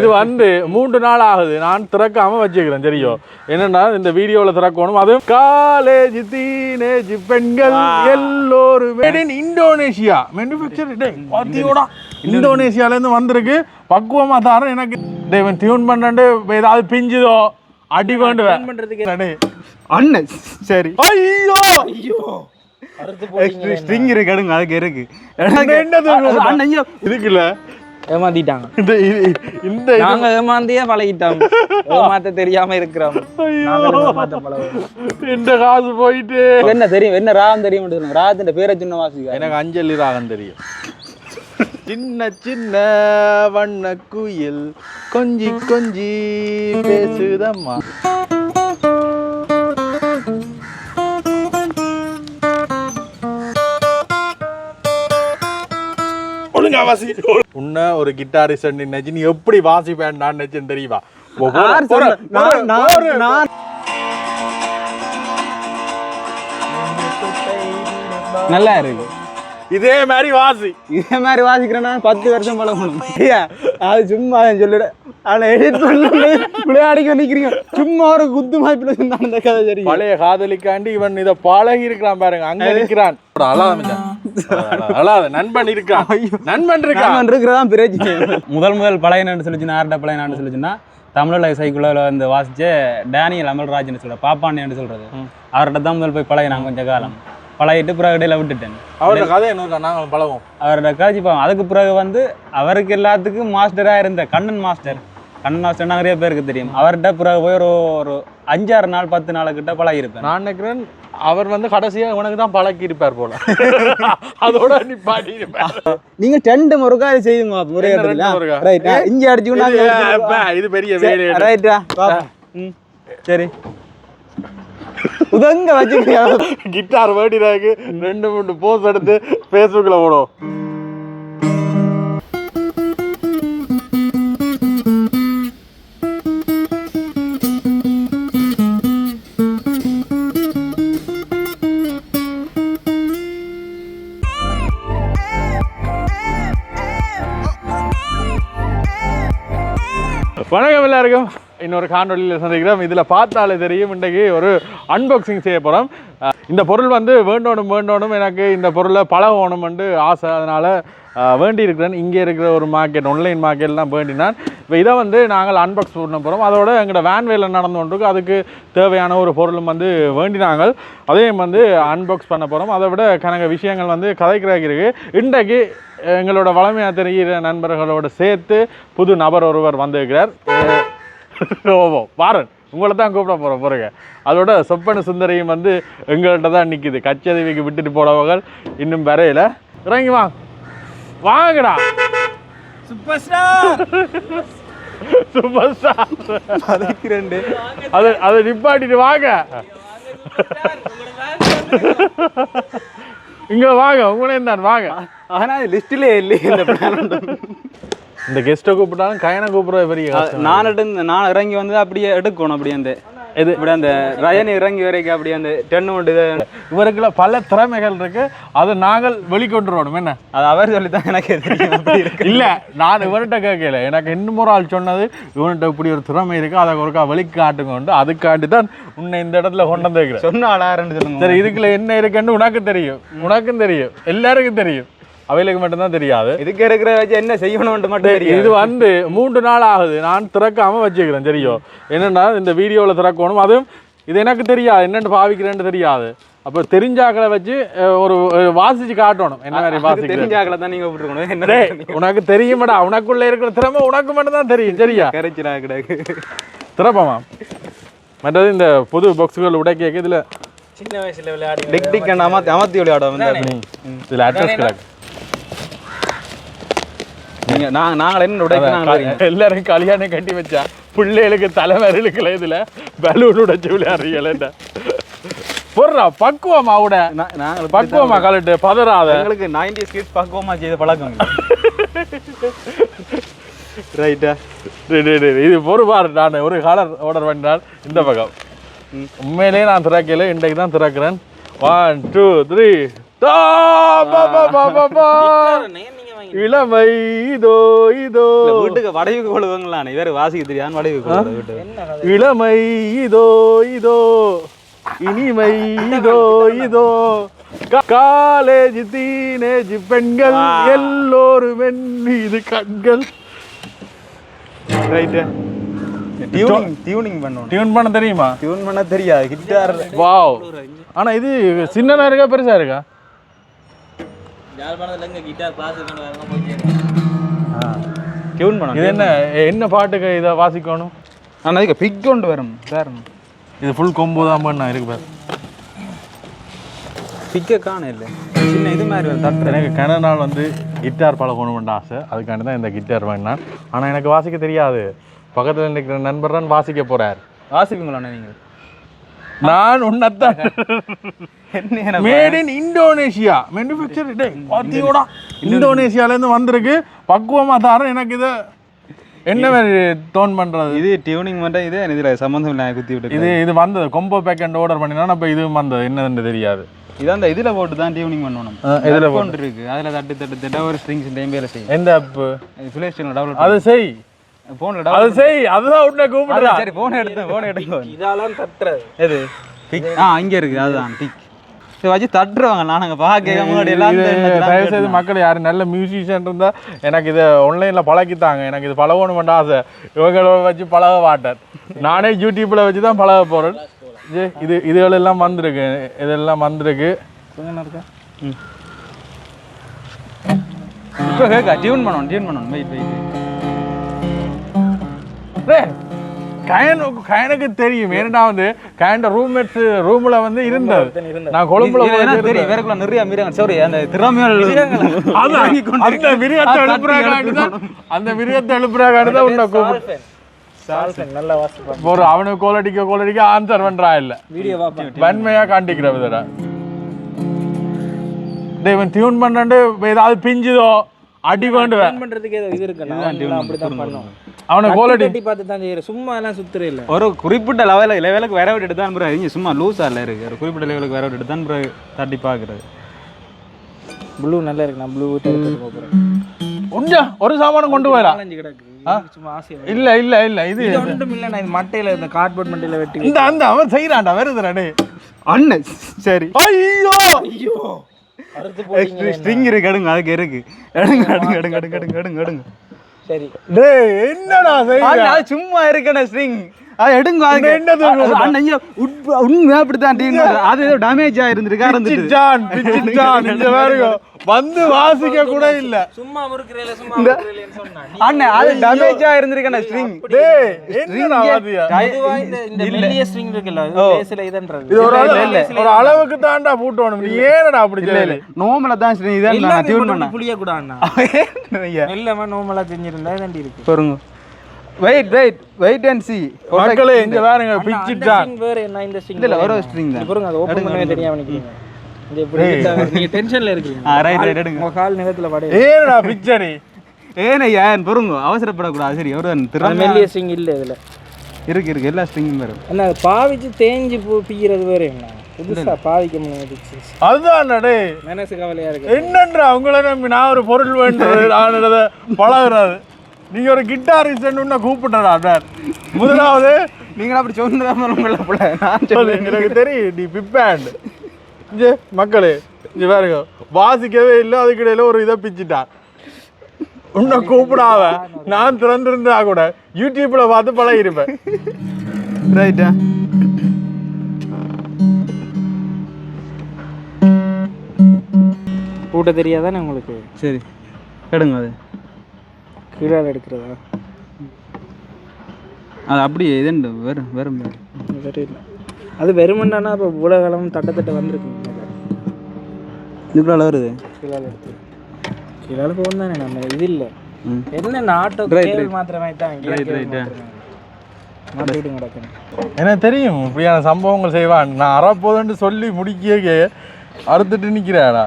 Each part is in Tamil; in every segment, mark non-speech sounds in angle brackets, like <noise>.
இது வந்து மூன்று நாள் ஆகுது. நான் திறக்காம வச்சுக்கிறேன் தெரியும் என்னன்னா இந்த வீடியோல திறக்கணும். அதுவும் காலேஜ் டீனேஜ் பெண்கள் எல்லோரும். இந்தோனேஷியா மேனுஃபேக்சர் பாத்தியோட. இந்தோனேஷியால இருந்து வந்திருக்கு. பக்குவமா தரேன் எனக்கு. டேவன் டியூன் பண்ணாண்டு ஏதாவது பிஞ்சுதோ அடி வேண்டுவேன் அண்ணன் சரி. ஐயோ! ஸ்ட்ரிங் இருக்கு அதுக்கு இருக்கு. என்னது அண்ணன் ஐயோ. இதுக்குல்ல ஏமாத்திட்டாங்க. இந்த இந்த நாங்க ஏமாந்தியே பழகிட்டோம். ஏமாத்த தெரியாம இருக்கிறோம். இந்த காசு போயிட்டு? என்ன தெரியும் என்ன ராகம் தெரியும் ராகத்தின் பேரை சின்ன வாசிக்க எனக்கு அஞ்சலி ராகம் தெரியும். சின்ன சின்ன வண்ண குயில் கொஞ்சி கொஞ்சி பேசுதம்மா. ஒழுங்கா வாசி. உன்ன ஒரு கிட்டாரிஸ்ட் நினைச்சு நீ எப்படி வாசிப்பேன் நான் நினைச்சேன் தெரியுமா? நல்லா இருக்கு. இதே மாதிரி வாசி. இதே மாதிரி வாசிக்கிறேன்னா பத்து வருஷம் பழகணும் ஐயா அது சும்மா சொல்லிட. ஆனா எடிட் பண்ணி விளையாடிக்க நிக்கிறீங்க. சும்மா ஒரு குத்து மாய்ப்பில் சொன்னான் அந்த கதை சரி பழைய காதலிக்காண்டி இவன் இத பழகி இருக்கிறான் பாருங்க அங்க நிக்கிறான். அழாத மச்சான். அழாத, நண்பன் இருக்கான் நண்பன் இருக்கான் அவன் இருக்கிறதான் பிரச்சனை முதல் முதல் பழையனு சொல்லிச்சுன்னா யார்கிட்ட பழையனான்னு சொல்லிச்சுன்னா தமிழில் சைக்குள்ள வந்து வாசிச்ச டேனியல் அமல்ராஜ்னு சொல்ற பாப்பாண்டின்னு சொல்றது? அவர்கிட்ட தான் முதல் போய் பழகினான் கொஞ்ச காலம். பழகிட்டு பிறகு இடையில விட்டுட்டேன். அவரோட கதை என்ன நாங்கள் பழகும் அவரோட காட்சி பாவம். அதுக்கு பிறகு வந்து அவருக்கு எல்லாத்துக்கும் மாஸ்டராக இருந்த கண்ணன் மாஸ்டர் மாஸ்டர் நிறைய பேருக்கு தெரியும். அவர்கிட்ட பிறகு போய் ஒரு ஒரு அஞ்சாறு நாள் பத்து நாள் கிட்ட பழகிருப்பேன் நான் நினைக்கிறேன் அவர் வந்து கடைசியா உனக்கு தான் பழக்கி இருப்பார் போல. அதோட நீ பாடி இருப்பார் நீங்க ரெண்டு முருகா இது செய்யுங்க முறை என்ன ரெண்டு முருகா? ரைட் இஞ்சி அடிச்சுக்கணும் இது பெரிய ரைட்டா ம் சரி. உதங்க வச்சுக்கிறியா? கிட்டார் வேடினாக்கு ரெண்டு மூணு போஸ் எடுத்து ஃபேஸ்புக்கில் போடும் எல்லாருக்கும் இன்னொரு காணொலியில் சந்திக்கிறோம். இதில் பார்த்தாலே தெரியும். இன்றைக்கு ஒரு அன்பாக்சிங் செய்ய போகிறோம் இந்த பொருள் வந்து வேண்டோணும் வேண்டோணும் எனக்கு இந்த பொருளை பழகணும்னு ஆசை. அதனால் வேண்டி இருக்கிறேன். இங்கே இருக்கிற ஒரு மார்க்கெட் ஆன்லைன் மார்க்கெட்லாம் வேண்டினான். இப்போ இதை வந்து நாங்கள் அன்பாக்ஸ் பண்ண போகிறோம் அதோட எங்களோட வேன் வேலை நடந்து கொண்டிருக்கு. அதுக்கு தேவையான ஒரு பொருளும் வந்து வேண்டினாங்க அதையும் வந்து அன்பாக்ஸ் பண்ண போகிறோம் அதை விட கணக்க விஷயங்கள் வந்து கதைக்கிறாக இருக்குது இன்றைக்கு எங்களோட வளமையாக தெரிகிற நண்பர்களோட சேர்த்து புது நபர் ஒருவர் வந்திருக்கிறார். ஓ பாரன் உங்களை தான் கூப்பிட போகிறோம் பாருங்க அதோட சொப்பன சுந்தரியும் வந்து எங்கள்கிட்ட தான் நிற்கிது கச்சதவிக்கு விட்டுட்டு போனவங்க இன்னும் வரையில. இறங்கி வாங்க வாங்கடா. சூப்பர் ஸ்டார் சூப்பர் ஸ்டார் அது அதை நிப்பாட்டிட்டு வாங்க. இங்க வாங்க உங்களே தான் வாங்க ஆனா லிஸ்ட்லயே இல்லையே இந்த. இந்த கெஸ்ட்டை கூப்பிட்டாலும் கயனை கூப்பிடுறது பெரிய. நான் நான் இறங்கி வந்து அப்படியே எடுக்கணும் அப்படியே அந்த எது? இப்படி அந்த ரயன் இறங்கி வரைக்கும் அப்படியே அந்த டென்னு உண்டு இது. இவருக்குள்ள பல திறமைகள் இருக்கு. அதை நாங்கள் வெளிக்கொண்டு வரணும் என்ன? அது அவர் சொல்லி தான் எனக்கு தெரியும். அப்படி இல்ல நான் இவர்கிட்ட கேட்கல. எனக்கு இன்னும் ஒரு ஆள் சொன்னது இவன்கிட்ட இப்படி ஒரு திறமை இருக்கு. அதை ஒருக்கா வெளிக்காட்டுங்க அதுக்காண்டி தான் உன்னை இந்த இடத்துல கொண்டு வந்திருக்கிறேன். சொன்ன ஆளாருன்னு சொல்லுங்க. சரி இதுக்குள்ள என்ன இருக்குன்னு உனக்கு தெரியும். உனக்கும் தெரியும். எல்லாருக்கும் தெரியும். அவைகளுக்கு மட்டும்தான் தெரியாது. இதுக்கு இருக்கிற வச்சு என்ன செய்யணும்னு மட்டும் தெரியும் இது வந்து மூன்று நாள் ஆகுது. நான் திறக்காம வச்சுக்கிறேன் தெரியும் என்னன்னா இந்த வீடியோவில் திறக்கணும். அதுவும் இது எனக்கு தெரியாது. என்னென்னு பாவிக்கிறேன்னு தெரியாது. அப்போ தெரிஞ்சாக்களை வச்சு ஒரு வாசிச்சு காட்டணும். என்ன மாதிரி வாசிக்கிறேன் தெரிஞ்சாக்களை தான் நீங்க விட்டுருக்கணும். என்ன உனக்கு தெரியுமாடா. உனக்குள்ள இருக்கிற திறமை உனக்கு மட்டும் தான் தெரியும் சரியா? கரைச்சிடா கிடக்கு. திறப்பமா? மற்றது இந்த புது பாக்ஸுகள் உடைக்க இதுல சின்ன வயசுல விளையாடி டிக் டிக் அமர்த்தி அமர்த்தி விளையாட வந்து இதுல அட்ரஸ் கிடக்கு. நீங்க நாங்க நாங்கள் என்ன உடைக்க நாங்கள்? எல்லாரும் கல்யாணம் கட்டி வச்சா பிள்ளைகளுக்கு தலைவர்களுக்குள்ள இதுல பலூன் உடைச்சு விளையாடுறீங்கள போடுறா பக்குவமா நா- நாங்கள் பக்குவமா கலட்டு பதறாத. எங்களுக்கு நைன்டி ஸ்கிட்ஸ் பக்குவமா செய்த பழக்கம் ரைட்டா இது பொறுப்பாரு நான் ஒரு கலர் ஆர்டர் பண்ணினால் இந்த பக்கம். உண்மையிலேயே நான் திறக்கல இன்றைக்கு தான் திறக்கிறேன். ஒன் டூ த்ரீ இளமை இதோ இதோ. வீட்டுக்கு வடவுக்கு கொழுவங்களானே வேற வாசிக்க தெரியாது வீட்டுக்கு. இளமை இதோ இதோ. இனிமை <laughs> இதோ இதோ. காலேஜ் தீனேஜ் பெண்கள் எல்லோரும் என் மீது கண்கள். ரைட்டு டியூனிங் டியூனிங் பண்ணணும் டியூன் பண்ண தெரியுமா? டியூன் பண்ண தெரியாது. கிட்டார் வாவ் ஆனா இது சின்னதா இருக்கா பெருசா இருக்கா? டியூன் பண்ணணும் இது என்ன என்ன பாட்டுக்கு இதை வாசிக்கணும்? ஆனா அதுக்கு பிக் கொண்டு வரும் வேற இது ஃபுல் கொம்பு தான் பண்ண இருக்கு பாரு. பிக்க காண இல்லை. சின்ன இது மாதிரி தட்டுற எனக்கு கன நாள் வந்து கிட்டார் பழகணும்னு ஆசை. அதுக்காண்டி தான் இந்த கிட்டார் வாங்கினான். ஆனால் எனக்கு வாசிக்க தெரியாது. பக்கத்தில் நிற்கிற நண்பர் தான் வாசிக்க போறார். வாசிப்பீங்களா நீங்கள் நான் உன்னத்தான். என்ன made in Indonesia manufacture date பாத்தியோடா. இந்தோனேஷியாலேருந்து வந்திருக்கு. பக்குவமாக தரேன் எனக்கு இதை என்ன மாதிரி டோன் பண்ணுறது இது டியூனிங் மட்டும் இது இதுல சம்மந்தம் இல்லை குத்தி விட்டு இது இது வந்தது. கொம்போ பேக்கெண்ட் ஆர்டர் பண்ணினா அப்போ இதுவும் வந்தது. என்னதுன்னு தெரியாது. இதான் அந்த இதுல போட்டு தான் டியூனிங் பண்ணணும் இதுல ஒன்று இருக்கு. அதுல தட்டு தட்டு தட்ட ஒரு ஸ்ட்ரிங்ஸ் டைம் வேலை செய்யும். எந்த ஆப்பு பிளே ஸ்டோர்ல டவுன்லோட் அது செய். போன்ல அது செய் அதுதான் உன்னை கூப்பிடுறா. சரி போன் எடுத்து போன் எடுங்க இதாலாம் தட்டுறது. எது? டிக் ஆ இங்க இருக்கு அதுதான் டிக் சரி வச்சு தட்டுறவங்க நான் அங்க பார்க்க முன்னாடி எல்லாம் தயவு செய்து. மக்கள் யாரும் நல்ல மியூசிஷியன் இருந்தா எனக்கு இதை ஆன்லைனில் பழக்கித்தாங்க. எனக்கு இது பழகணுமென்ற ஆசை. இவங்கள வச்சு பழக மாட்டேன். நானே யூடியூப்ல வச்சு தான் பழக போறேன். இது இது இதுகள் எல்லாம் வந்திருக்கு. இதெல்லாம் வந்திருக்கு. இப்போ கேட்க டியூன் பண்ணணும் டியூன் பண்ணணும் வெயிட் வெயிட் டேய், கயனு கயனுக்கு தெரியும். ஏன்னா வந்து கயண்ட ரூம்மேட்ஸ் ரூம்ல வந்து இருந்தது. நான் கொழும்புல தெரியும். வேறக்குள்ள நிறைய மிருகம் சாரி அந்த திறமையால் அது அந்த மிருகத்தை எழுப்புறாங்க அந்த மிருகத்தை எழுப்புறாங்க தான் உன்னை கூப்பிடு. சால்சன் நல்லா வாசிப்பாங்க ஒரு அவனுக்கு கோலடிக்க கோலடிக்க ஆன்சர் பண்றா இல்ல. வன்மையா காண்டிக்கிற விதரா டேய் இவன் டியூன் பண்ணாண்டு ஏதாவது பிஞ்சுதோ அடி வேண்டுவேன் பண்றதுக்கு ஏதோ இது இருக்கு நான் அப்படிதான் பண்ணோம் அவனை கோலடி கட்டி பார்த்து தான் செய்யறேன் சும்மா எல்லாம் சுத்துற இல்ல. ஒரு குறிப்பிட்ட லெவலுக்கு லெவலுக்கு வேற விட்டு எடுத்தான் பிறகு இங்க சும்மா லூஸா இல்ல இருக்கு. ஒரு குறிப்பிட்ட லெவலுக்கு வேற விட்டு எடுத்தான் பிறகு தட்டி பாக்குறது ப்ளூ நல்லா இருக்கு. நான் ப்ளூ எடுத்து போறேன். உஞ்சா ஒரு சாமானம் கொண்டு இதுக்கு சும்மா ஆசையா இல்ல இல்ல இல்ல இது ஒன்றும் இல்லை நான் மட்டையில இந்த கார்ட்போர்ட் மட்டையில வெட்டி இந்த அந்த அவன் செய்யறான்டா வருதுடா டேய். அண்ணன் சரி. ஐயோ! ஐயோ! ஸ்ட்ரிங் இருக்கு எடுங்க அதுக்கு இருக்கு. எடுங்க எடுங்க எடுங்க எடுங்க எடுங்க எடுங்க எடுங்க. சரி. டேய் என்னடா அது சும்மா இருக்கணும் ஸ்ட்ரிங் அது எடுங்க என்னது உண்மையா அப்படித்தான் அது ஏதோ டேமேஜ் ஆயிருந்துருக்கு இருந்துட்டு வந்து வாசிக்க கூட இல்ல. சும்மா முறுக்குறேல சும்மா சொன்னா. நீ அண்ணன் அது டேமேஜ் ஆயிருந்திருக்கேன் ஸ்ட்ரிங் டேய் என்னடா பொதுவா இந்த மெல்லிய ஸ்ட்ரிங் இருக்குல்ல இது லேசில இதன்றது இது ஒரு அளவு ஒரு அளவுக்கு தான்டா பூட்டணும் நீ ஏனடா அப்படி செய்யல நோமல தான் ஸ்ட்ரிங் இதான் நான் டியூன் பண்ணேன். புளிய கூடாண்ணா <laughs> மெல்லமா நோமலா செஞ்சிருந்தா இதாண்டி இருக்கு. பாருங்க wait wait wait and see மக்களே இங்க பாருங்க string வேற என்ன இந்த ஸ்ட்ரிங் இல்ல ஒரு ஸ்ட்ரிங் தான். பாருங்க அது ஓபன் பண்ணவே தெரியாம நிக்கிறீங்க. இந்த இப்படி நீங்க டென்ஷன்ல இருக்கீங்க ஆ ரைட் ரைட் எடுங்க. உங்க கால் நிலத்துல படைய ஏனடா பிச்சரி ஏனையா பொறுங்க? அவசரப்படக்கூடாது. சரி அது திறமை மெல்லிய ஸ்ட்ரிங் இல்ல இதுல. இருக்கு இருக்கு. எல்லா ஸ்ட்ரிங்கும் வரும் என்ன பாவிச்சு தேஞ்சு போ பிய்கிறது வேற என்ன? புதுசா பாவிக்க முடியாது. அதுதான் டேய். மனசு கவலையா இருக்கு. என்னன்றா உங்களை நம்பி நான் ஒரு பொருள் வேண்டது பழகுறது. நீங்க ஒரு கிட்டாரிஸ்ட் உன்னை கூப்பிட்டடா டாட் முதலாவது நீங்கள் அப்படி சொன்னதான் உங்களை போல? நான் சொல்லு, எனக்கு தெரியும் நீ பிப்பேண்ட். இங்க மக்களே இங்க பாருங்க. வாசிக்கவே இல்லை அதுக்கிடையில ஒரு இதை பிச்சிட்டான். உன்னை கூப்பிடாத நான் திறந்திருந்தா கூட யூடியூப்ல பார்த்து பழகிருப்பேன் ரைட்டா கூட்ட தெரியாதானே உங்களுக்கு? சரி எடுங்க அது. கீழே எடுக்கிறதா? அது அப்படியே இதுண்டு வரும் வரும் வரும். வேற இல்லை அது வெறுமண்டானா இப்போ உலகளம் தட்ட தட்ட வந்திருக்கு. இதுக்குள்ள வருது? கீழே எடுத்து. கீழே போகும் தானே நம்ம இது இல்லை. ம். என்ன நாட்டோ Right, கேள். மாத்திரமே தான் எனக்கு தெரியும் இப்படியான சம்பவங்கள் செய்வான். நான் அறப்போதுன்னு சொல்லி முடிக்க அறுத்துட்டு நிற்கிறாடா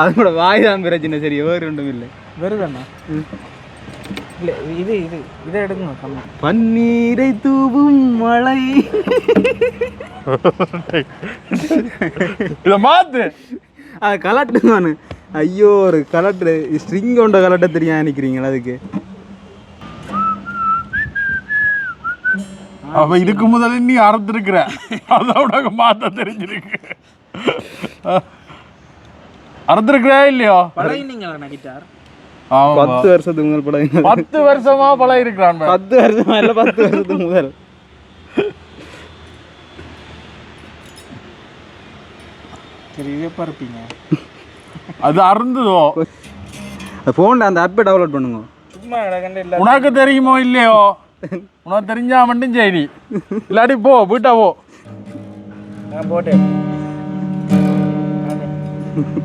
அது கூட வாய் தான் பிரச்சனை சரி வேறு ஒன்றும் இல்லை. வருதாண்ணா இல்லை இது இது இதை எடுங்க பன்னீரை தூவும் மழை. இதை மாத்து. அது கலட்டுங்க ஐயோ ஒரு கலட்டு. ஸ்ட்ரிங் கொண்ட கலட்ட தெரியும் நினைக்கிறீங்களா அதுக்கு? அப்ப இதுக்கு முதல்ல நீ அறுத்திருக்கிற. உனக்கு மாத்த தெரிஞ்சிருக்கு. அறுத்திருக்கிறா இல்லையோ? பழகினீங்களா ஆமா. பத்து வருஷத்துக்கு முதல் படம் பத்து வருஷமா பழகி இருக்கிறான் பத்து வருஷமா இல்லை பத்து வருஷத்துக்கு முதல். சரி இதே இருப்பீங்க? அது அருந்ததோ? ஃபோனில் அந்த ஆப்பை டவுன்லோட் பண்ணுங்க. சும்மா இடக்கண்டு இல்லை உனக்கு தெரியுமோ இல்லையோ? உனக்கு தெரிஞ்சா மட்டும் சரி இல்லாட்டி போ வீட்டா போ. நான் போட்டேன்.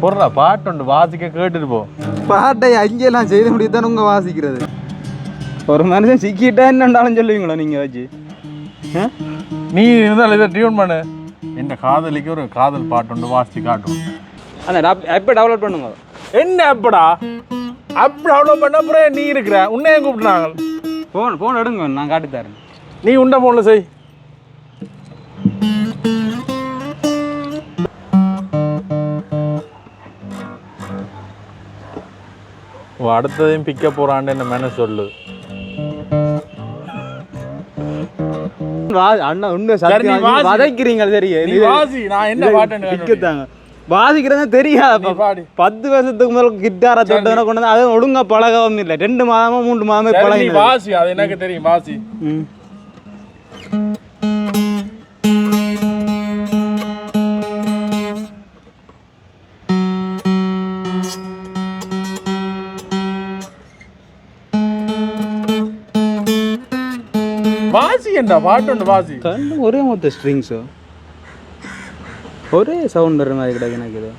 போடுறா பாட்டு உண்டு வாசிக்க கேட்டுட்டு போ. பாட்டை அங்கெல்லாம் செய்த முடியாது தானே உங்க வாசிக்கிறது. ஒரு மனுஷன் சிக்கிட்டா என்னண்டாலும் சொல்லுவீங்களா நீங்கள் வச்சு? நீ இருந்தாலும் இதை டியூன் பண்ணு. இந்த காதலிக்கு ஒரு காதல் பாட்டு உண்டு வாசிச்சு காட்டும். அந்த ஆப்பை டவுன்லோட் பண்ணுங்க. என்ன அப்படா அப்படி அவ்வளோ பண்ண அப்புறம் நீ இருக்கிற? உன்னையும் கூப்பிட்டுனாங்க. ஃபோன் ஃபோன் எடுங்க நான் காட்டி தரேன் நீ உண்ட போன்ல செய். அடுத்ததையும் பிக்க போறான்னு என்ன மேன சொல்லு. வா- அண்ணா உண்மை சத்தியம். வதைக்கிறீங்க வாசி. நான் என்ன பாட்டுன்னு பிக்கத்தாங்க வாசிக்கிறது தெரியாது. பத்து வருஷத்துக்கு முதல்ல கிட்டாரை தொட்டவன கொண்டு வந்து அது ஒழுங்கா பழகவும் இல்லை. ரெண்டு மாதமா மூன்று மாதமே பழகி வாசி அது எனக்கு தெரியும் வாசி. வாசி என்ன பாட்டு உண்டு வாசி கண்டு ஒரே மொத்த ஸ்ட்ரிங்ஸோ ஒரே சவுண்ட் வர மாதிரி கிடக்கு எனக்கு இது.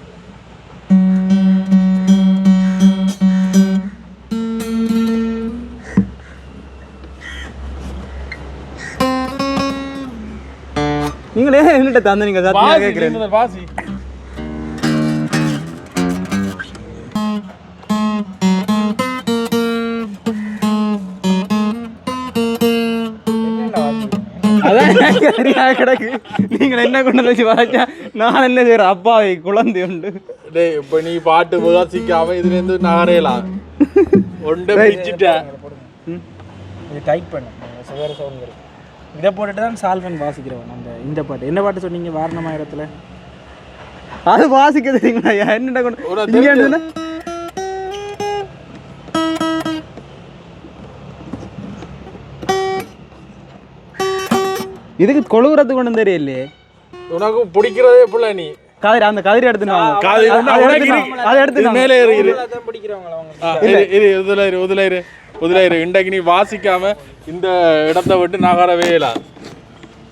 நீங்களே என்கிட்ட தந்த நீங்க தெரியாத கிடக்கு. நீங்கள் என்ன கொண்டு வச்சு வரைச்சா நான் என்ன செய்யறேன் அப்பாவை குழந்தை உண்டு. டேய் இப்ப நீ பாட்டு வாசிக்காம இதுல இருந்து நகரையலாம் ஒன்றை பிடிச்சிட்ட இது டைப் பண்ணு. வேறு சவுண்ட் வரும் இதை போட்டுட்டு தான் சால்வன் வாசிக்கிறவன். அந்த இந்த பாட்டு. என்ன பாட்டு சொன்னீங்க? வாரணமா இடத்துல அது வாசிக்க தெரியுங்களா? என்னடா கொண்டு இதுக்கு கொழுவுறது கொண்டு தெரியலையே. உனக்கு பிடிக்கிறதே புள்ள நீ. கதிரி அந்த கதிரி எடுத்துன்னு வாங்க. காது இருந்தா அதை வாங்க. மேலே ஏறு இரு. இரு இரு உதுல இரு உதுல இரு உதுல இரு. இன்றைக்கு நீ வாசிக்காம இந்த இடத்த விட்டு நகரவே இல்ல.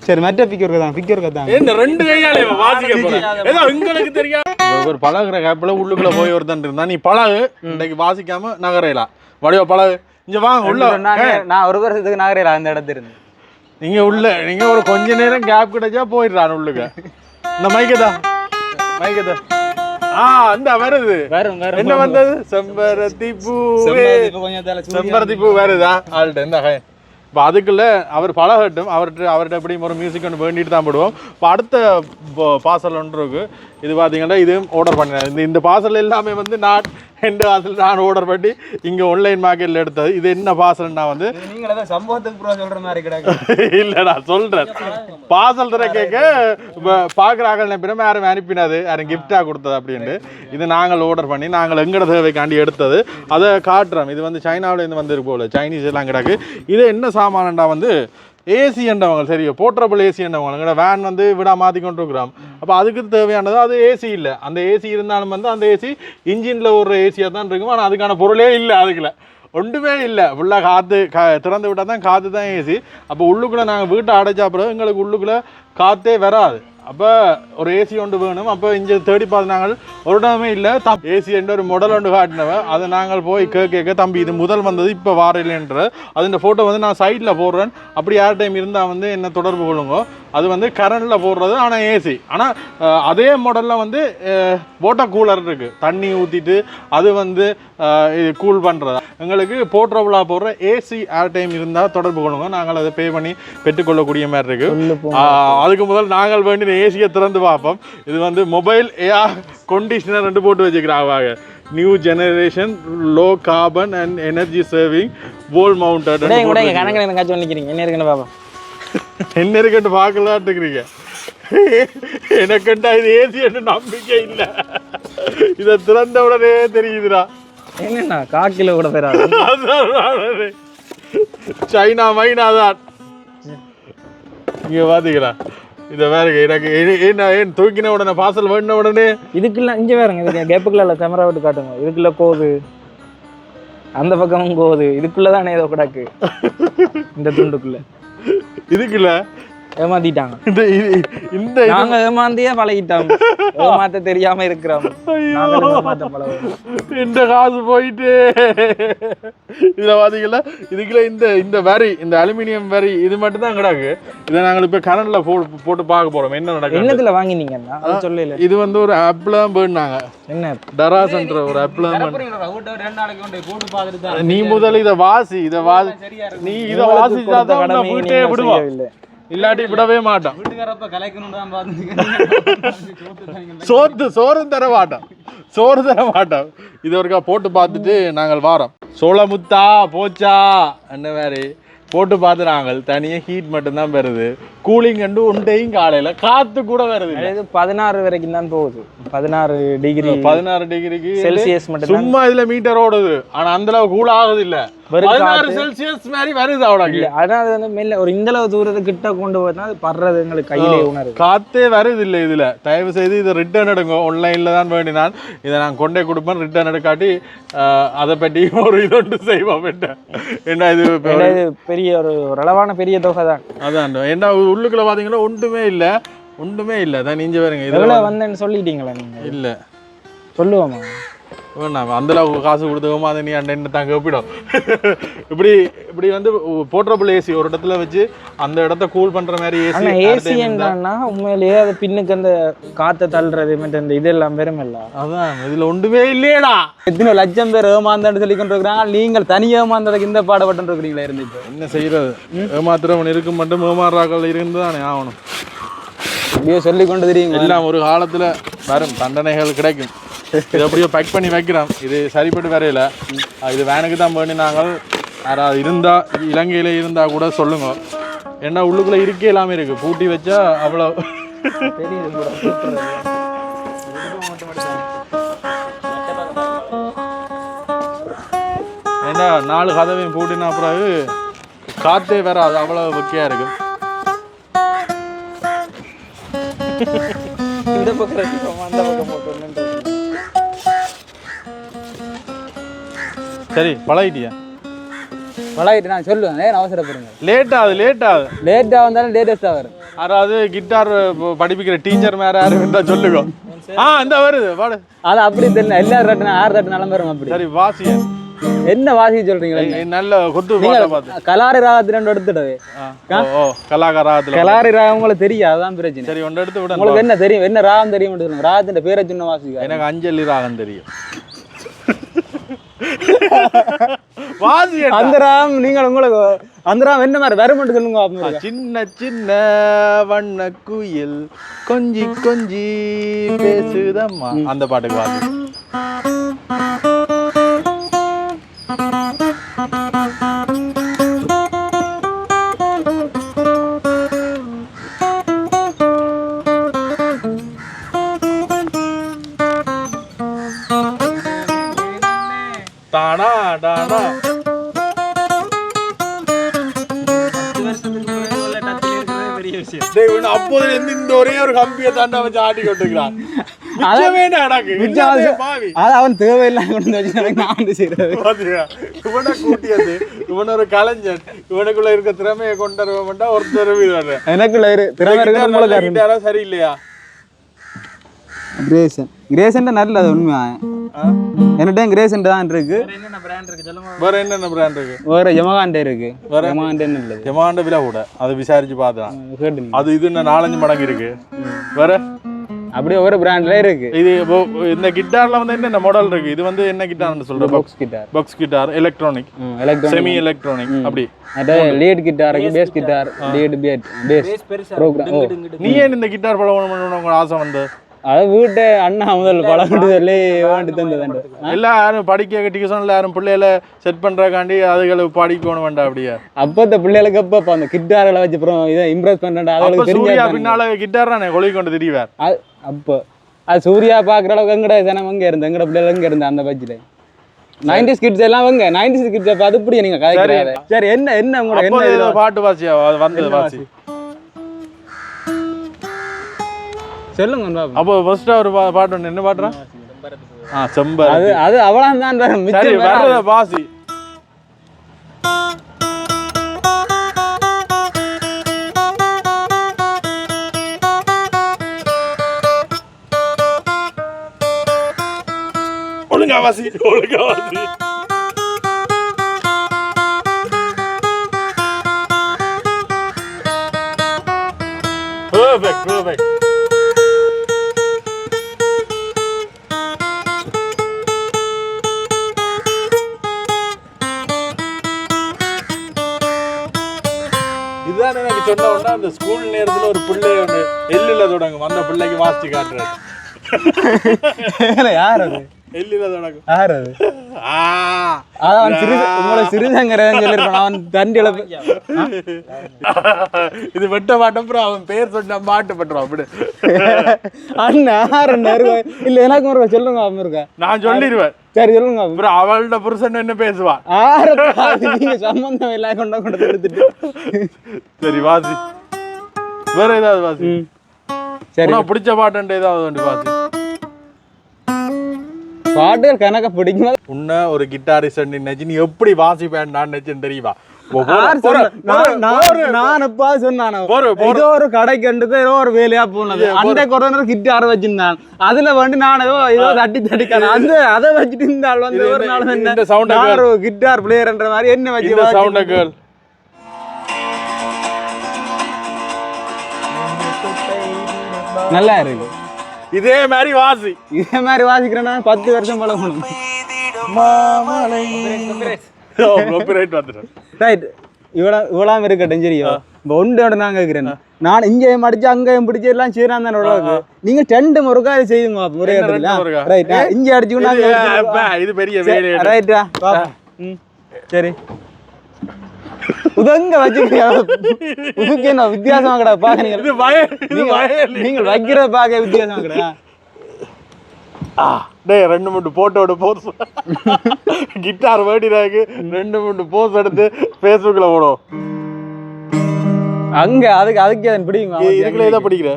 சரி மற்ற பிக்கர் தான் பிக்கர் தான். என்ன ரெண்டு கையாலே இவன் வாசிக்க போறேன் ஏதோ உங்களுக்கு தெரியாது ஒரு பழகுற கேப்ல உள்ளுக்குள்ள போய் ஒருத்தன் இருந்தா நீ பழகு. இன்றைக்கு வாசிக்காம நகரையலாம் வடிவ பழகு. இங்க வாங்க உள்ள நான் ஒரு வருஷத்துக்கு நகரையில் அந்த இடத்துல இருந்து. நீங்க உள்ள நீங்க ஒரு கொஞ்ச நேரம் கேப் கிடைச்சா போயிடுறான் உள்ளுக்க. இந்த மைக்கதா மைக்கதா ஆ இந்த வருது. என்ன வந்தது? செம்பருத்தி தலை செம்பருத்தி பூ வருதா? ஆள்கிட்ட இந்த இப்போ அதுக்குள்ள அவர் பழகட்டும். அவர்கிட்ட அவர்கிட்ட எப்படியும் ஒரு மியூசிக் ஒன்று வேண்டிட்டு தான் போடுவோம். இப்போ அடுத்த பாசல் ஒன்று இருக்கு. இது பார்த்தீங்கன்னா இதுவும் ஆர்டர் பண்ணினேன். இந்த இந்த பாசல் எல்லாமே வந்து நான் ரெண்டு பாசல் நான் ஆர்டர் பண்ணி இங்கே ஆன்லைன் மார்க்கெட்டில் எடுத்தது. இது என்ன பாசல்னா வந்து நீங்கள் சம்பவத்துக்கு ப்ரோ சொல்ற மாதிரி கிடக்கு. <laughs> இல்ல நான் சொல்றேன். பார்சல் தர கேட்க பார்க்குறாங்க நினைப்பினா யாரும் அனுப்பினது. யாரும் கிஃப்டாக கொடுத்தது அப்படின்ட்டு. இது நாங்கள் ஆர்டர் பண்ணி நாங்கள் எங்கட தேவைக்காண்டி எடுத்தது. அதை காட்டுறோம். இது வந்து சைனாவிலேருந்து வந்திருக்கு போல. சைனீஸ் எல்லாம் கிடக்கு. இது என்ன சாமானண்டா வந்து ஏசி என்றவங்க சரி போர்ட்டபிள் ஏசி என்றவங்க வேன் வந்து விடா மாற்றி கொண்டு இருக்கிறோம் அப்போ அதுக்கு தேவையானது அது ஏசி இல்லை. அந்த ஏசி இருந்தாலும் வந்து அந்த ஏசி இன்ஜினில் ஒரு ஏசியாக தான் இருக்கும். ஆனால் அதுக்கான பொருளே இல்லை அதுக்குள்ள. ஒன்றுமே இல்லை. ஃபுல்லாக காற்று கா திறந்து விட்டால் தான் காற்று தான் ஏசி அப்போ உள்ளுக்குள்ளே நாங்கள் வீட்டை அடைச்சா பிறகு எங்களுக்கு உள்ளுக்குள்ளே காற்றே வராது. அப்போ ஒரு ஏசி ஒன்று வேணும். அப்போ இங்கே தேடி பார்த்து நாங்கள் ஒரு இடமே இல்லை. தம் ஏசி என்ற ஒரு மாடல் ஒன்று காட்டினவன் அதை நாங்கள் போய் கேட்க கேட்க தம்பி இது முதல் வந்தது இப்போ வாரையில்லைன்ற அது இந்த ஃபோட்டோ வந்து நான் சைடில் போடுறேன். அப்படி யார் டைம் இருந்தால் வந்து என்ன தொடர்பு கொள்ளுங்க. அது வந்து கரண்டில் போடுறது ஆனால் ஏசி ஆனால் அதே மாடலில் வந்து வாட்டர் கூலர் இருக்குது தண்ணி ஊற்றிட்டு அது வந்து இது கூல் பண்ணுறது எங்களுக்கு போர்ட்டபுளாக போடுற ஏசி ஏர் டைம் இருந்தால் தொடர்பு கொள்ளுங்க. நாங்கள் அதை பே பண்ணி பெற்றுக்கொள்ளக்கூடிய மாதிரி இருக்குது அதுக்கு முதல் நாங்கள் வேண்டிய ஏசியை திறந்து பார்ப்போம். இது வந்து மொபைல் ஏர் கண்டிஷனர் ரெண்டு போட்டு வச்சுக்கிறாங்க. New generation low carbon and energy saving wall mounted விடைங்க விடைங்க கணக்கு எனக்கு காய்ச்சி நிற்கிறீங்க என்ன இருக்குன்னு பாப்பா என்ன இருக்குன்னு பார்க்கலான்ட்டுக்கிறீங்க. எனக்குண்டா இது ஏசி என்று நம்பிக்கை இல்லை. இதை திறந்த உடனே தெரியுதுடா. என்னண்ணா காக்கில கூட பெறாது. <laughs> சைனா மைனா தான். இங்க பாத்தீங்களா? இத வேற எனக்கு ஏன் ஏன் தூக்கின உடனே பார்சல் வேணுன உடனே? இதுக்குள்ள இங்கே வேறுங்க இதுக்கு கேப்புக்குள்ள கேமரா விட்டு காட்டுங்க. இதுக்குள்ள கோது. அந்த பக்கமும் கோது. இதுக்குள்ள தானே ஏதோ கிடக்கு. இந்த துண்டுக்குள்ள. இதுக்குல்ல ஏமாத்திட்டாங்க. இந்த இது- இந்த நாங்க ஏமாந்தியே பழகிட்டோம். ஏமாத்த தெரியாம இருக்கிறோம். இந்த காசு போயிட்டு. இதுல பாத்தீங்களா? இதுக்குள்ள இந்த இந்த வரி இந்த அலுமினியம் வரி இது மட்டும் தான் கிடக்கு. இதை நாங்கள் இப்ப கரண்ட்ல போட்டு போட்டு பார்க்க போறோம். என்ன நடக்குது? என்னத்துல வாங்கினீங்கன்னா அது சொல்லல. இது வந்து ஒரு ஆப்லாம் போயினாங்க என்ன டராஸ்ன்ற ஒரு பார்த்துட்டு நீ முதல்ல இத வாசி இத வாசி. நீ இத வாசிச்சா தான் விடுவோம். இல்லாட்டி விடவே பார்த்துட்டு சோத்து சோறும் தர மாட்டோம் சோறு தர மாட்டோம் இது ஒருக்கா போட்டு பார்த்துட்டு நாங்கள் வாரோம். சோளமுத்தா போச்சா? என்ன வேறு போட்டு பார்த்து நாங்கள் தனியாக ஹீட் மட்டும்தான் வருது கூலிங் கண்டு உண்டையும் காலையில் காற்று கூட வருது. அதாவது பதினாறு வரைக்கும் தான் போகுது. பதினாறு டிகிரி பதினாறு டிகிரிக்கு செல்சியஸ் மட்டும் சும்மா இதுல மீட்டர் ஓடுது. ஆனா அந்த அளவு கூல் ஆகுது இல்ல. பதினாறு செல்சியஸ் மாதிரி வருது அவ்வளவு இல்ல அதான் அது வந்து மெல்ல ஒரு இந்த அளவு தூரத்துக்கு கிட்ட கொண்டு அது படுறது எங்களுக்கு கையிலே உணருது காத்தே வருது இல்லை இதுல. தயவு செய்து இதை ரிட்டர்ன் எடுங்க. ஆன்லைன்ல தான் வேண்டினான். இதை நான் கொண்டே கொடுப்பேன் ரிட்டர்ன் எடுக்காட்டி அதை பற்றி ஒரு இதொண்டு செய்வோம் என்ன. இது இது பெரிய ஒரு அளவான பெரிய தொகை தான். அதான். என்ன உள்ளுக்குள்ள பாத்தீங்கன்னா ஒன்றுமே இல்ல. ஒன்றுமே இல்ல. தான் நீங்க பாருங்க இதுல எவ்வளவு வந்தேன்னு சொல்லிட்டீங்களா நீங்க? இல்ல. சொல்லுவோமா? வேணாம் அந்த அளவுக்கு காசு கொடுத்துக்கோமா அதை நீ அண்ணன் தாங்க ஒப்பிடும் இப்படி இப்படி வந்து போர்ட்டபிள் ஏசி ஒரு இடத்துல வச்சு அந்த இடத்த கூல் பண்ற மாதிரி ஏசி ஏசி என்னன்னா உண்மையிலேயே அது பின்னுக்கு அந்த காத்த தள்ளுறது மற்ற இந்த இதெல்லாம் பெருமில்ல அதான் இதுல ஒன்றுமே இல்லையேடா. எத்தனை லட்சம் பேர் ஏமாந்தான்னு சொல்லி கொண்டு இருக்கிறாங்க நீங்கள் தனி ஏமாந்ததுக்கு இந்த பாடப்பட்டு இருக்கிறீங்களா இருந்துச்சு என்ன செய்யறது? ஏமாத்துறவன் இருக்கும் மட்டும் ஏமாறாக்கள் இருந்து தானே ஆகணும். இப்படியே சொல்லி கொண்டு தெரியுங்க. எல்லாம் ஒரு காலத்துல வரும் தண்டனைகள் கிடைக்கும். இது அப்படியே பேக் பண்ணி வைக்கிறோம் இது சரிப்பட்டு வரையில. இது வேனுக்கு தான் பண்ணி நாங்கள் யாராவது இருந்தா இலங்கையில இருந்தா கூட சொல்லுங்க. ஏன்னா உள்ளுக்குள்ள இருக்கே எல்லாமே இருக்கு. பூட்டி வச்சா அவ்வளோ. ஏன்னா நாலு கதவையும் பூட்டினா பிறகு காத்தே வராது. அவ்வளோ வெக்கையா இருக்கும் இந்த பக்கம் அந்த பக்கம் சரி பழகிட்டியா? பழகிட்டு நான் சொல்லுவேன் ஏன் அவசரப்படுங்க. லேட் ஆகுது லேட் ஆகுது. லேட்டாக வந்தாலும் லேட்டஸ்ட்டாக வரும். யாராவது கிட்டார் படிப்பிக்கிற டீச்சர் மேல யாரும் இருந்தா சொல்லுங்க. ஆ இந்த வருது பாடு. அது அப்படி தெரியல எல்லாரும் தட்டுனா ஆறு தட்டுனாலும் வரும் அப்படி. சரி வாசிய? என்ன வாசி சொல்றீங்களா நல்ல கொத்து பார்த்து கலாரி ராகத்து ரெண்டு எடுத்துடவே கலாகாரத்துல கலாரி ராகம் உங்களுக்கு தெரியும் அதுதான் பிரச்சனை. சரி ஒன்று எடுத்து விட உங்களுக்கு என்ன தெரியும் என்ன ராகம் தெரியும் சொல்லுங்க. ராகத்தின் பேரை சொன்ன வாசிக்க எனக்கு அஞ்சலி ராகம் தெரியும். வாசி அந்த ராகம் நீங்கள் உங்களுக்கு அந்த ராகம் என்ன மாதிரி சொல்லுங்க பாப்போம். சின்ன சின்ன வண்ண குயில். கொஞ்சி கொஞ்சி பேசுதம்மா. அந்த பாட்டுக்கு வாசி. தானா இந்த ஒரே ஒரு கம்பியை தாண்டா வச்சு ஆட்டி அது அவன் தேவையில்லாம கொண்டு வச்சு நான் செய்யறது? இவனை கூட்டியது. இவன் ஒரு கலைஞன். இவனுக்குள்ள இருக்க திறமையை கொண்டு வரவேண்டா ஒருத்தர் எனக்குள்ள திறமை இருக்கிற சரியில்லையா? கிரேசன் கிரேசன் நல்லது உண்மையா என்னட்ட கிரேசன் தான் இருக்கு. என்னென்ன பிராண்ட் இருக்கு சொல்லுங்க. வேற என்னென்ன பிராண்ட் இருக்கு? வேற யமகாண்டே இருக்கு. யமகாண்டே நல்லது எமாண்ட விலை கூட. அதை விசாரிச்சு பார்த்தேன் அது இது இன்னும் நாலஞ்சு மடங்கு இருக்கு. வேற? அப்படியே ஒவ்வொரு பிராண்ட்ல இருக்கு. இது இந்த கிட்டார்ல வந்து என்ன மாடல் இருக்கு? இது வந்து என்ன கிட்டார்னு சொல்ற box guitar box guitar electronic semi electronic அப்படி. அது லீட் கிட்டார் இருக்கு bass guitar lead bass bass நீ ஏன் இந்த கிட்டார் பழகணும்னு உங்களுக்கு ஆசை வந்து அது வீட்டை அண்ணா முதல் பழகிட்டு சொல்லி வேண்டி தந்தது எல்லாரும் படிக்க டியூஷன்ல யாரும் பிள்ளைகள செட் பண்றக்காண்டி அதுகளுக்கு படிக்கணும் வேண்டாம் அப்படியே. அப்ப இந்த பிள்ளைகளுக்கு அப்ப அப்ப அந்த கிட்டார்களை வச்சு அப்புறம் இதை இம்ப்ரெஸ் அப்ப அதுகளுக்கு சூர்யா பின்னால கிட்டார் தானே கொலை கொண்டு திரிவார்? அது அப்போ அது சூர்யா பாக்குற அளவுக்கு எங்கட ஜனம் எங்க இருந்து எங்கட பிள்ளைகள் எங்க இருந்து அந்த பட்ஜில நைன்டிஸ் கிட்ஸ் எல்லாம் அவங்க நைன்டிஸ் கிட்ஸ் அப்ப அது இப்படி நீங்க சரி. என்ன என்ன உங்களோட என்ன பாட்டு வாசியா? அது வந்தது வாசி? சொல்லுங்க. அப்போ ஃபர்ஸ்ட் பா- பாட்டு ஒண்ணு. என்ன பாடுறா ஆ செம்பர் அது அது அவ்வளவு தான் சரி வர்றத ஒழுங்கா வாசி ஒழுங்கா வாசி. Perfect, perfect. எல்லில் தொடங்கும். அந்த பிள்ளைக்கு வாசிச்சு காட்டுறாரு யார் அது? எல்லில் தொடங்கும். யார் அது? ஆ. அதான் அவன் சிறு உங்களை சிறுசங்கரன் சொல்லியிருப்பான். அவன் தண்டியில இது வெட்ட அவன் பேர் சொன்ன மாட்டு பண்றான் அப்படி அண்ணா அண்ணா இல்ல எனக்கு ஒரு சொல்லுங்க அவன் இருக்கா. நான் சொல்லிடுவேன் சரி சொல்லுங்க அப்புறம் அவளோட புருஷன் என்ன பேசுவான் அது நீங்க சம்பந்தம் எல்லாம் கொண்ட கொண்டு எடுத்துட்டு சரி வாசி. வேற ஏதாவது வாசி? சரி. பிடிச்ச பாட்டுன்ட்டு ஏதாவது ஒன்று வாசி பாட்டுகள் கணக்க பிடிக்கும்? உன்ன ஒரு கிட்டாரிஸ்ட் நினைச்சு நீ எப்படி வாசிப்பேன் நான் நினைச்சேன் தெரியுமா? ஒரு கடை கண்டுக்கு ஏதோ ஒரு வேலையா போனது. அந்த கொரோனா கிட்டார் வச்சிருந்தான். அதுல வந்து நான் ஏதோ ஏதோ தட்டி அந்த அதை வச்சுட்டு வந்து ஒரு நாள் கிட்டார் பிளேயர்ன்ற மாதிரி என்ன வச்சு சவுண்ட கேர்ள் நல்லா இருக்கு. இதே மாதிரி வாசி. இதே மாதிரி வாசிக்கிறேன்னா பத்து வருஷம் பழகணும் மாமலை. ரைட் இவ்வளோ இவ்வளோ இருக்கட்டும் சரியா இப்போ ஒன்றோட நான் கேட்குறேன். நான் இங்கேயும் அடிச்சு அங்கேயும் பிடிச்சி எல்லாம் செய்யறான் தானே உலகம். நீங்க ரெண்டு முருகா செய்யுங்க ஒரே? இடத்துல. ரைட் இங்கே அடிச்சுக்கணும் இது, பெரிய ரைட்டா சரி. உதங்க வச்சுக்கிறீங்க உதுக்கு என்ன வித்தியாசமா கடா இது நீங்க வய இது வயல். நீங்கள் வைக்கிற பாக்க வித்தியாசமா கடா டேய் ரெண்டு மூணு போட்டோட போஸ் கிட்டார் வேடினாக்கு ரெண்டு மூணு போஸ் எடுத்து ஃபேஸ்புக்கில் போடும். அங்க அதுக்கு அதுக்கு அதன் பிடிக்குமா? இது- இதுக்குள்ள எதை படிக்கிற?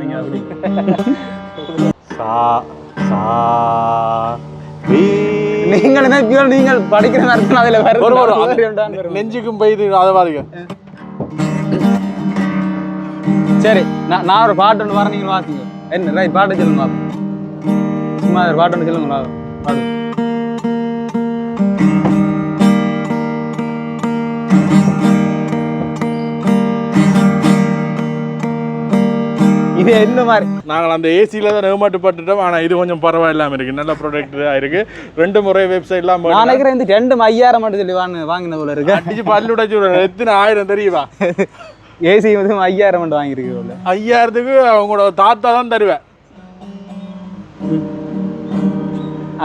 நீங்க அப்படி சா சா. நீங்கள் என்ன இப்ப நீங்கள் படிக்கிற நேரத்தில் அதுல வரும், ஒன்றான் வரும். நெஞ்சுக்கும் பெய்து அதை பாருங்க சரி நான் நான் ஒரு பாட்டு ஒன்று வரேன் நீங்கள் வாசிங்க என்ன ரைட் பாட்டு சொல்லுங்க. சும்மா ஒரு பாட்டு ஒன்று சொல்லுங்க. பாடு இது என்ன மாதிரி? நாங்கள் அந்த ஏசியில் தான் ஏமாட்டுப்பட்டுட்டோம் ஆனால் இது கொஞ்சம் பரவாயில்லாம இருக்கு. நல்ல ப்ராடக்ட் இருக்கு. ரெண்டு முறை வெப்சைட்லாம் நான் நினைக்கிறேன் இந்த ரெண்டு ஐயாயிரம் மட்டும் சொல்லி வாங்க வாங்கின போல இருக்கு. அடிச்சு பல்லு உடைச்சு. எத்தனை ஆயிரம் தெரியுமா? ஏசி வந்து ஐயாயிரம் மட்டும் வாங்கியிருக்கு ஐயாயிரத்துக்கு அவங்களோட தாத்தா தான் தருவேன்.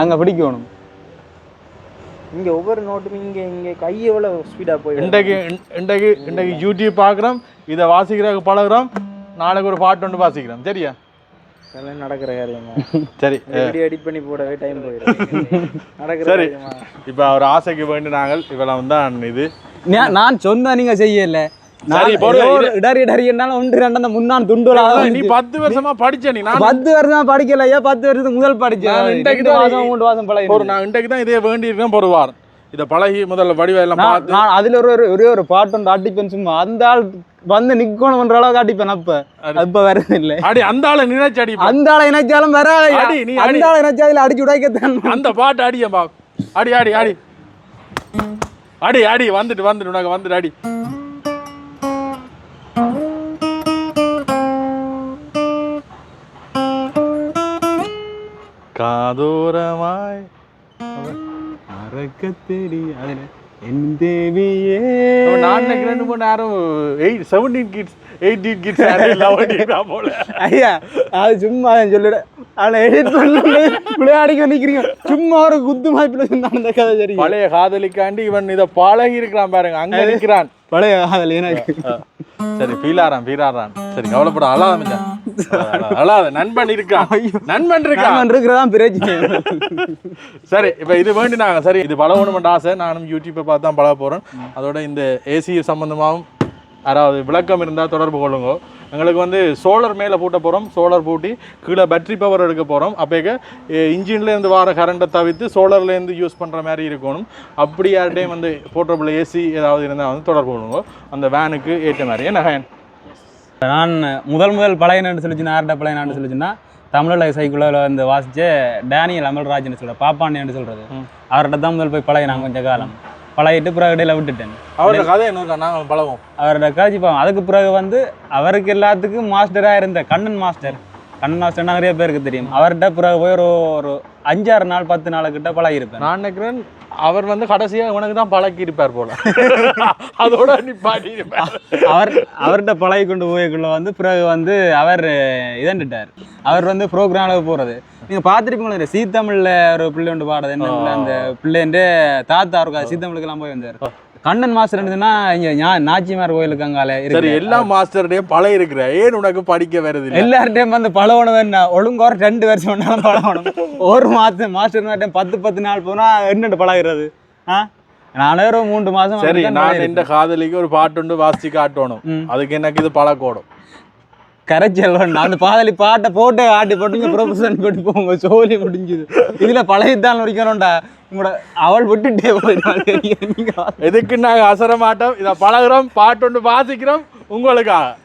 அங்க பிடிக்கணும். இங்க ஒவ்வொரு நோட்டும் இங்க இங்க கை எவ்வளவு ஸ்பீடா போய் இன்றைக்கு இன்றைக்கு இன்றைக்கு யூடியூப் பார்க்குறோம் இதை வாசிக்கிறதுக்கு பழகுறோம். நாளைக்கு ஒரு பாட்டு ஒன்று வாசிக்கிறோம் சரியா? நடக்கிற காரியமா? சரி வீடியோ எடிட் பண்ணி போடவே டைம் போயிடும். நடக்கிற சரி காரியமா? இப்போ அவர் ஆசைக்கு வேண்டி நாங்கள் இவெல்லாம் தான் இது. நான் சொன்னா நீங்க செய்யல. படிக்கலையா பத்து வருஷத்துக்கு முதல் நான் படிச்சேன் ஒரு நான் இன்றைக்கு தான் இதே வேண்டி இருக்கேன் ஒரு வாரம் இதை பழகி முதல்ல வடிவ எல்லாம் நான் அதுல ஒரு ஒரு- ஒரே ஒரு பாட்டு ஒன்று அடிப்பேன் சும்மா. அந்த ஆள் வந்து நிக்கணும்ன்ற அளவுக்கு அடிப்பேன் அப்ப. அப்ப வருது இல்ல. அடி அந்த ஆளை நினைச்சு அடி அந்த ஆளை இணைச்சாலும் வர அடி, நீ அடி. அந்த ஆளை இணைச்சா அதுல அடிச்சு உடைக்கத்தான் <laughs> அந்த பாட்டு அடியம்பா அடி அடி அடி. அடி அடி வந்துட்டு வந்துட்டு உனக்கு வந்துட்டு அடி. காதோரமாய் பறக்க தேடி என் தேவியே. நான் நினைக்கிறேன் ரெண்டு மூணு நேரம் eight seventeen kids eighteen kids love போல. ஐயா அது சும்மா சொல்லிட அவனை எடிட் பண்ணி விளையாடிக்க நிக்கிறீங்க. சும்மா ஒரு குத்து மாய்ப்பில் சொன்னான் அந்த கதை சரி பழைய காதலிக்காண்டி இவன் இதை பழகி இருக்கிறான் பாருங்க. அங்க நிற்கிறான் பழைய காதல் எனக்கு சரி ஃபீல் ஆறான் சரி கவலைப்பட அழாத அழாத நண்பன் இருக்கான் நண்பன் இருக்கான் இருக்கிறதான் பிரச்சனை. சரி இப்போ இது வேண்டினாங்க. சரி இது பழகணுமென்ற ஆசை. நானும் யூடியூப்பை பார்த்து தான் பழக போகிறேன் அதோட இந்த ஏசி சம்மந்தமாகவும் யாராவது விளக்கம் இருந்தால் தொடர்பு கொள்ளுங்க. எங்களுக்கு வந்து சோலார் மேலே பூட்ட போகிறோம் சோலார் பூட்டி கீழே பேட்டரி பவர் எடுக்க போகிறோம் அப்போக்க இன்ஜின்லேருந்து வர கரண்ட்டை தவிர்த்து சோலார்லேருந்து யூஸ் பண்ணுற மாதிரி இருக்கணும். அப்படி யார்கிட்டையும் வந்து போர்ட்டபிள் ஏசி ஏதாவது இருந்தால் வந்து தொடர்பு கொள்ளுங்க. அந்த வேனுக்கு ஏற்ற மாதிரி. என்ன ஹேன் நான் முதல் முதல் பழையனு சொல்லிச்சுன்னா யார்கிட்ட பழையனான்னு சொல்லிச்சுன்னா தமிழில் சைக்குள்ள வந்து வாசிச்ச டேனியல் அமல்ராஜ்னு சொல்ற பாப்பாண்டின்னு சொல்றது. அவர்கிட்ட தான் முதல் போய் பழகினாங்க கொஞ்ச காலம். பழகிட்டு பிறகு இடையில விட்டுட்டேன். அவரோட கதை இருக்கா நாங்கள் பழகும் அவரோட காட்சி பாவம் அதுக்கு பிறகு வந்து அவருக்கு எல்லாத்துக்கும் மாஸ்டராக இருந்த கண்ணன் மாஸ்டர். கண்ணன் மாஸ்டர் நிறைய பேருக்கு தெரியும். அவர்கிட்ட பிறகு போய் ஒரு ஒரு அஞ்சாறு நாள் பத்து நாளுக்கிட்ட பழகிருப்பேன் நான் நினைக்கிறேன் அவர் வந்து கடைசியாக உனக்கு தான் பழக்கி இருப்பார் போல. அதோட நிப்பாட்டி அவர் அவர்கிட்ட பழகி கொண்டு போய்க்குள்ள வந்து பிறகு வந்து அவர் இதண்டுட்டார். அவர் வந்து ப்ரோக்ராமில் போகிறது நீங்கள் பார்த்துருப்பீங்களா சீ தமிழில் ஒரு பிள்ளை ஒன்று பாடுறது. என்ன? அந்த பிள்ளைன்ற தாத்தா இருக்கா சீ தமிழுக்கெல்லாம் போய் வந்தார். கண்ணன் மாஸ்டர் இருந்துன்னா இங்கே நாச்சிமார் கோயிலுக்கு அங்கால சரி எல்லா மாஸ்டர்டையும் பழைய இருக்கிற. ஏன் உனக்கு படிக்க வருது இல்ல? எல்லார்ட்டையும் வந்து பழகணும் என்ன ஒழுங்கா ஒரு ரெண்டு வருஷம் வேணாலும் பழகணும் ஒரு மாதம் மாஸ்டர் பத்து பத்து நாள் போனா என்னண்டு பழகிறது ஆ? நானே ஒரு மூன்று மாசம் சரி நான். இந்த காதலிக்கு ஒரு பாட்டுண்டு வாசிச்சு காட்டணும். அதுக்கு எனக்கு இது பழக்கோடும். கரைச்சல் வேண்டாம் அந்த பாதலி பாட்டை போட்டு ஆட்டி போட்டு ப்ரொஃபஷன் கொண்டு போங்க சோலி முடிஞ்சுது. இதுல பழகித்தான் முடிக்கணும்டா உங்களோட அவள் விட்டுட்டே போயிடுவாள். நீங்க எதுக்கு நாங்க அசர மாட்டோம்? இதை பழகுறோம் பாட்டுண்டு வாசிக்கிறோம் உங்களுக்காக.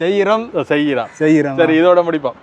செய்கிறோம். செய்கிறோம். செய்கிறோம். சரி இதோட முடிப்போம்.